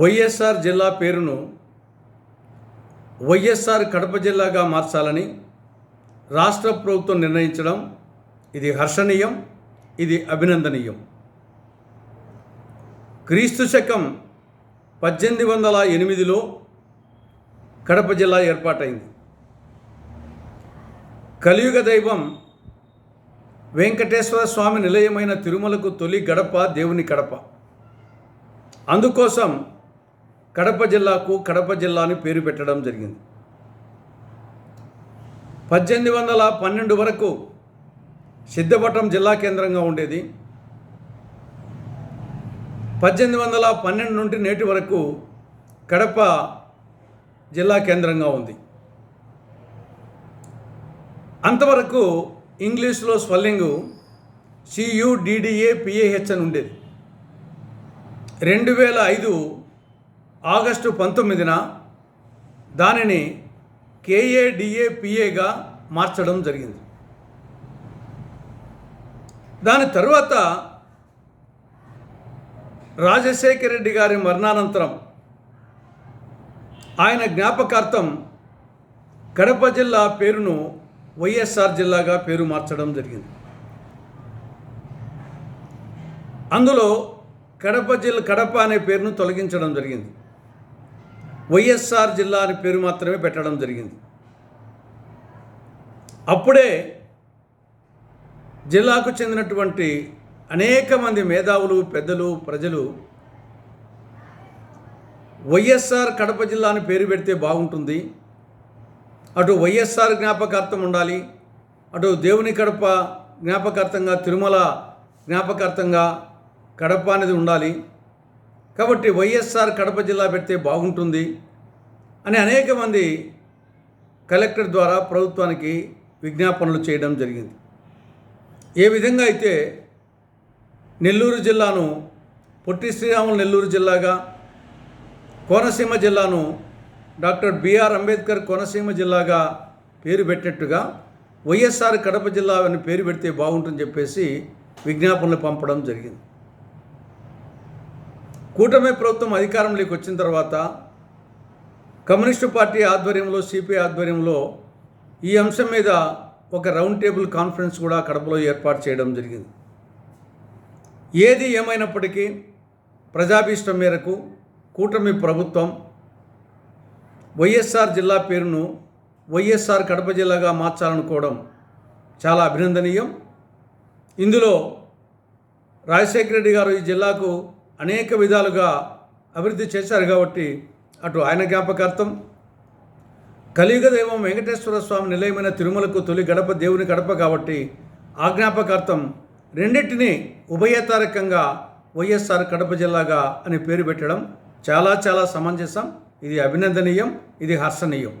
వైఎస్ఆర్ జిల్లా పేరును వైఎస్ఆర్ కడప జిల్లాగా మార్చాలని రాష్ట్ర ప్రభుత్వం నిర్ణయించడం ఇది హర్షణీయం ఇది అభినందనీయం. క్రీస్తు శకం పద్దెనిమిది వందల ఎనిమిదిలో కడప జిల్లా ఏర్పాటైంది. కలియుగ దైవం వెంకటేశ్వర స్వామి నిలయమైన తిరుమలకు తొలి గడప దేవుని కడప. అందుకోసం కడప జిల్లాకు కడప జిల్లా అని పేరు పెట్టడం జరిగింది. పద్దెనిమిది వందల పన్నెండు వరకు సిద్ధపట్నం జిల్లా కేంద్రంగా ఉండేది. పద్దెనిమిది వందల పన్నెండు నుండి నేటి వరకు కడప జిల్లా కేంద్రంగా ఉంది. అంతవరకు ఇంగ్లీష్లో స్వెల్లింగు సియుడిడిఏ పిఏహెచ్ అని ఉండేది. రెండు వేల ఐదు ఆగస్టు పంతొమ్మిదిన దానిని కేఏడిఏపిఏగా మార్చడం జరిగింది. దాని తరువాత రాజశేఖర రెడ్డి గారి మరణానంతరం ఆయన జ్ఞాపకార్థం కడప జిల్లా పేరును వైఎస్ఆర్ జిల్లాగా పేరు మార్చడం జరిగింది. అందులో కడప జిల్లా కడప అనే పేరును తొలగించడం జరిగింది. వైఎస్ఆర్ జిల్లా అనే పేరు మాత్రమే పెట్టడం జరిగింది. అప్పుడే జిల్లాకు చెందినటువంటి అనేక మంది మేధావులు పెద్దలు ప్రజలు వైఎస్ఆర్ కడప జిల్లా అని పేరు పెడితే బాగుంటుంది. అటు వైఎస్ఆర్ జ్ఞాపకార్థం ఉండాలి అటు దేవుని కడప జ్ఞాపకార్థంగా తిరుమల జ్ఞాపకార్థంగా కడప అనేది ఉండాలి. కాబట్టి వైఎస్ఆర్ కడప జిల్లా పెడితే బాగుంటుంది అని అనేక మంది కలెక్టర్ ద్వారా ప్రభుత్వానికి విజ్ఞాపనలు చేయడం జరిగింది. ఏ విధంగా అయితే నెల్లూరు జిల్లాను పొట్టి శ్రీరాములు నెల్లూరు జిల్లాగా కోనసీమ జిల్లాను డాక్టర్ బిఆర్ అంబేద్కర్ కోనసీమ జిల్లాగా పేరు పెట్టినట్టుగా వైఎస్ఆర్ కడప జిల్లా అని పేరు పెడితే బాగుంటుందని చెప్పేసి విజ్ఞాపనలు పంపడం జరిగింది. కూటమి ప్రభుత్వం అధికారంలోకి వచ్చిన తర్వాత కమ్యూనిస్టు పార్టీ ఆధ్వర్యంలో సిపిఐ ఆధ్వర్యంలో ఈ అంశం మీద ఒక రౌండ్ టేబుల్ కాన్ఫరెన్స్ కూడా కడపలో ఏర్పాటు చేయడం జరిగింది. ఏది ఏమైనప్పటికీ ప్రజాభీష్టం మేరకు కూటమి ప్రభుత్వం వైఎస్ఆర్ జిల్లా పేరును వైఎస్ఆర్ కడప జిల్లాగా మార్చాలనుకోవడం చాలా అభినందనీయం. ఇందులో రాజశేఖర రెడ్డి గారు ఈ జిల్లాకు అనేక విధాలుగా అభివృద్ధి చేశారు కాబట్టి అటు ఆయన జ్ఞాపకార్థం కలియుగ దైవం వెంకటేశ్వర స్వామి నిలయమైన తిరుమలకు తొలి గడప దేవుని గడప కాబట్టి ఆ జ్ఞాపకార్థం రెండింటినీ ఉభయతారకంగా వైఎస్ఆర్ కడప జిల్లాగా అని పేరు పెట్టడం చాలా చాలా సమంజసం. ఇది అభినందనీయం ఇది హర్షణీయం.